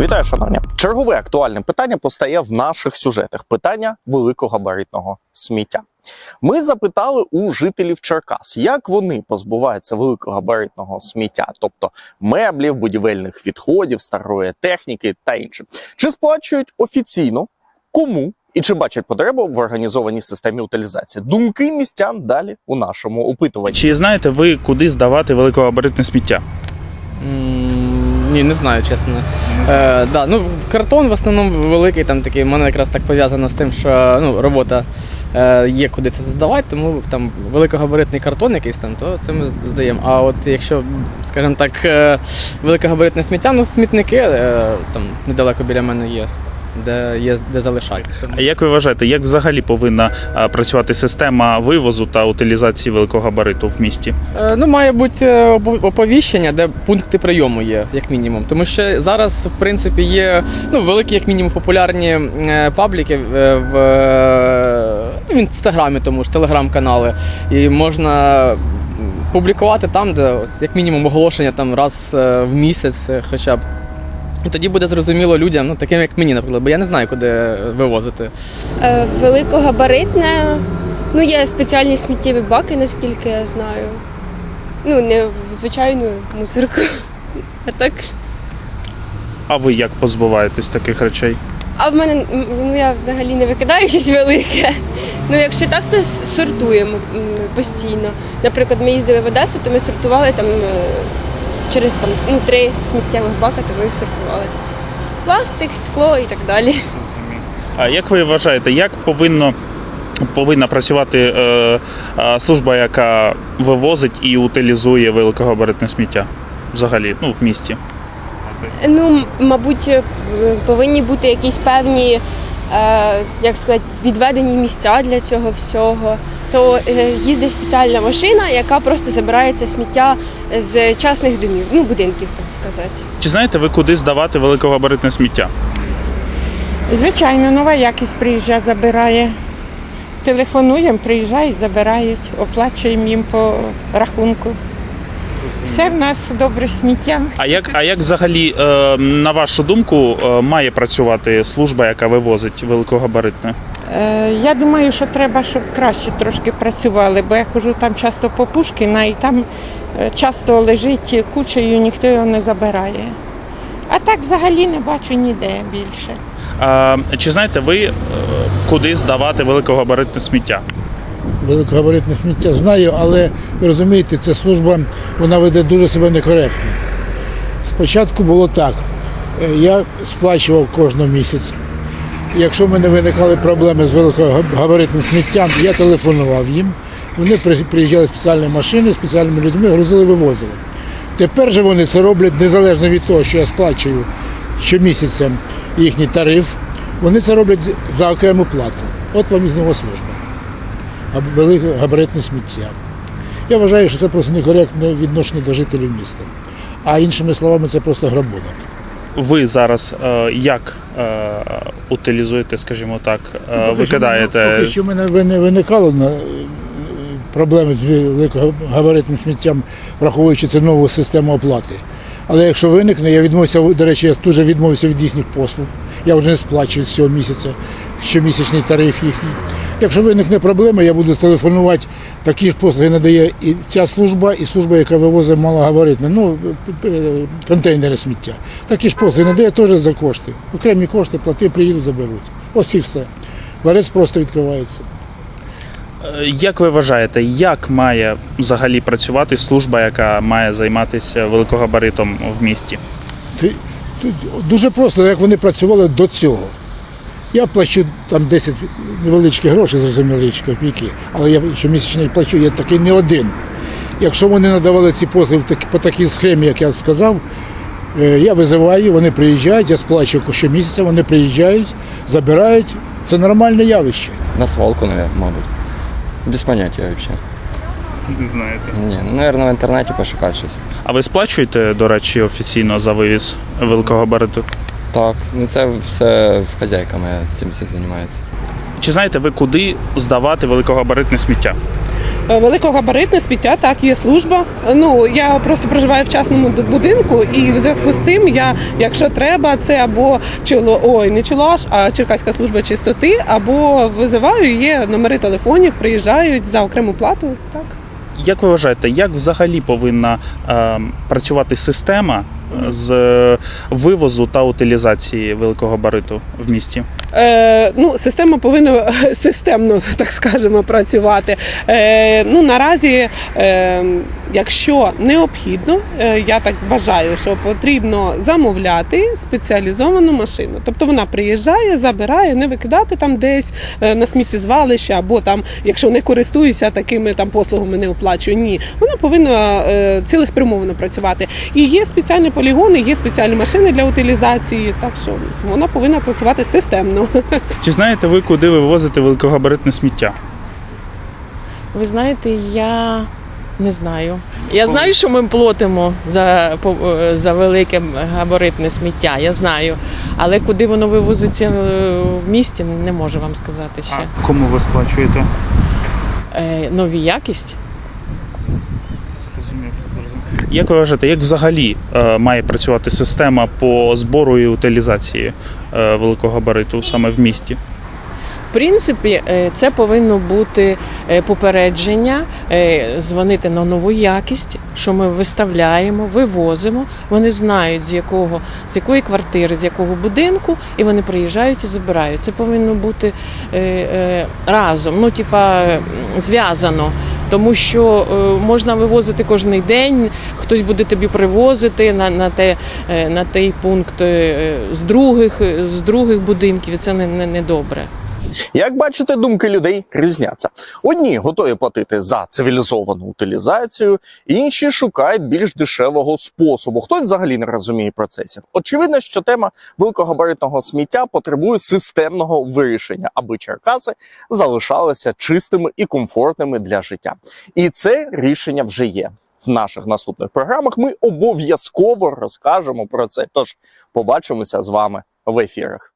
Вітаю, шановні. Чергове актуальне питання постає в наших сюжетах: питання великогабаритного сміття. Ми запитали у жителів Черкас, як вони позбуваються великогабаритного сміття, тобто меблів, будівельних відходів, старої техніки та інше. Чи сплачують офіційно, кому і чи бачать потребу в організованій системі утилізації? Думки містян далі у нашому опитуванні. Чи знаєте ви, куди здавати великогабаритне сміття? М, Ні, не знаю, чесно. Е, да, ну, картон в основному великий, там такий, в мене якраз так пов'язано з тим, що ну, робота е, є куди це здавати, тому там великогабаритний картон якийсь там, то це ми здаємо. А от якщо, скажімо так, е, великогабаритне сміття, ну смітники е, там недалеко біля мене є, де є де залишати. А як ви вважаєте, як взагалі повинна працювати система вивозу та утилізації великогабариту в місті? Е, Ну, має бути е, оповіщення, де пункти прийому є, як мінімум. Тому що зараз, в принципі, є ну, великі, як мінімум, популярні е, пабліки е, в, е, в інстаграмі, тому ж телеграм-канали. І можна публікувати там, де як мінімум оголошення там раз е, в місяць, е, хоча б. І тоді буде зрозуміло людям, ну таким як мені, наприклад, бо я не знаю, куди вивозити. Е, Великогабаритне. Ну, є спеціальні сміттєві баки, наскільки я знаю. Ну, не в звичайну мусорку. А так. А ви як позбуваєтесь таких речей? А в мене ну, я взагалі не викидаю щось велике. Ну, якщо так, то сортуємо м, постійно. Наприклад, ми їздили в Одесу, то ми сортували там е, через там, ну, три сміттєвих бака, то ми їх сортували. Пластик, скло і так далі. А як ви вважаєте, як повинно повинна працювати е, е, служба, яка вивозить і утилізує великогабаритне сміття? Взагалі, ну в місті? Ну, мабуть, е, повинні бути якісь певні, як сказати, відведені місця для цього всього. То е, їздить спеціальна машина, яка просто забирає це сміття з частних домів, ну будинків, так сказати. Чи знаєте ви, куди здавати великогабаритне сміття? Звичайно, нова якість приїжджає, забирає. Телефонуємо, приїжджають, забирають, оплачуємо їм по рахунку. Все в нас добре з сміттям. А як, а як взагалі, е, на вашу думку, е, має працювати служба, яка вивозить великогабаритне? Е, я думаю, що треба, щоб краще трошки працювали, бо я ходжу там часто по Пушкіна і там е, часто лежить кучею, ніхто його не забирає. А так взагалі не бачу ніде більше. А, чи знаєте ви, е, куди здавати великогабаритне сміття? Великогабаритне сміття знаю, але ви розумієте, ця служба вона веде дуже себе некоректно. Спочатку було так. е, Я сплачував кожного місяця. Якщо в мене виникали проблеми з великогабаритним сміттям, я телефонував їм. Вони приїжджали спеціальні машини, спеціальними людьми, грузили, вивозили. Тепер же вони це роблять незалежно від того, що я сплачую щомісяця їхній тариф. Вони це роблять за окрему плату. От вам і знову служба велике габаритне сміття. Я вважаю, що це просто некоректне відношення до жителів міста. А іншими словами, це просто грабунок. Ви зараз е, як е, утилізуєте, скажімо так, е, Поки викидаєте? мене- Поки що в мене ви- не виникало на, е, проблеми з великогабаритним сміттям, враховуючи цю нову систему оплати. Але якщо виникне, я відмовився, до речі, я дуже відмовився від їхніх послуг. Я вже не сплачую з цього місяця щомісячний тариф їхній. Якщо виникне проблема, я буду телефонувати. Такі ж послуги надає і ця служба, і служба, яка вивозить малогабаритне, ну, контейнери сміття. Такі ж послуги надає теж за кошти. Окремі кошти, плати, приїдуть, заберуть. Ось і все. Ларець просто відкривається. Е, Як ви вважаєте, як має взагалі працювати служба, яка має займатися великогабаритом в місті? Дуже просто, як вони працювали до цього. Я плачу там 10 невеличких грошей, зрозуміло, копійки, але я щомісячно плачу, я такий не один. Якщо вони надавали ці послуги по такій схемі, як я сказав, е, я визиваю, вони приїжджають, я сплачую щомісяця, вони приїжджають, забирають. Це нормальне явище. На свалку, наверное, мабуть. Без поняття вообще. Не знаєте. Ні, ну, наверное, в інтернеті пошукати щось. А ви сплачуєте, до речі, офіційно за вивіз великогабариту? Так, ну це все в хазяйка моя цим всім займається. Чи знаєте ви, куди здавати великогабаритне сміття? Е, Великогабаритне сміття, так, є служба. Ну я просто проживаю в частному будинку, і в зв'язку з цим я, якщо треба, це або чоло, ой, не чолаш, а Черкаська служба чистоти, або визиваю, є номери телефонів, приїжджають за окрему плату. Так. Як ви вважаєте, як взагалі повинна е, працювати система з вивозу та утилізації великого бариту в місті? Е, ну, система повинна системно, так скажемо, працювати. Е, ну, наразі, е, якщо необхідно, е, я так вважаю, що потрібно замовляти спеціалізовану машину. Тобто вона приїжджає, забирає, не викидати там десь е, на сміттєзвалище, або там, якщо не користуюся такими там послугами, не оплачую. Ні, вона повинна е, цілеспрямовано працювати. І є спеціальні полігони, є спеціальні машини для утилізації, так що вона повинна працювати системно. Чи знаєте ви, куди ви вивозите великогабаритне сміття? Ви знаєте, я не знаю. Я знаю, що ми платимо за, е, за велике габаритне сміття, я знаю. Але куди воно вивозиться е, в місті, не можу вам сказати ще. А кому ви сплачуєте? Е, нові якість. Як ви вважаєте, як взагалі е, має працювати система по збору і утилізації е, великогабариту саме в місті? Принципі, е, це повинно бути е, попередження, е, дзвонити на нову якість, що ми виставляємо, вивозимо. Вони знають, з якого з якої квартири, з якого будинку, і вони приїжджають і забирають. Це повинно бути разом, ну типа зв'язано. Тому що можна вивозити кожен день, хтось буде тобі привозити на, на, те, на той пункт з других, з других будинків, і це не, не, не добре. Як бачите, думки людей різняться. Одні готові платити за цивілізовану утилізацію, інші шукають більш дешевого способу. Хтось взагалі не розуміє процесів. Очевидно, що тема великогабаритного сміття потребує системного вирішення, аби Черкаси залишалися чистими і комфортними для життя. І це рішення вже є. В наших наступних програмах ми обов'язково розкажемо про це. Тож побачимося з вами в ефірах.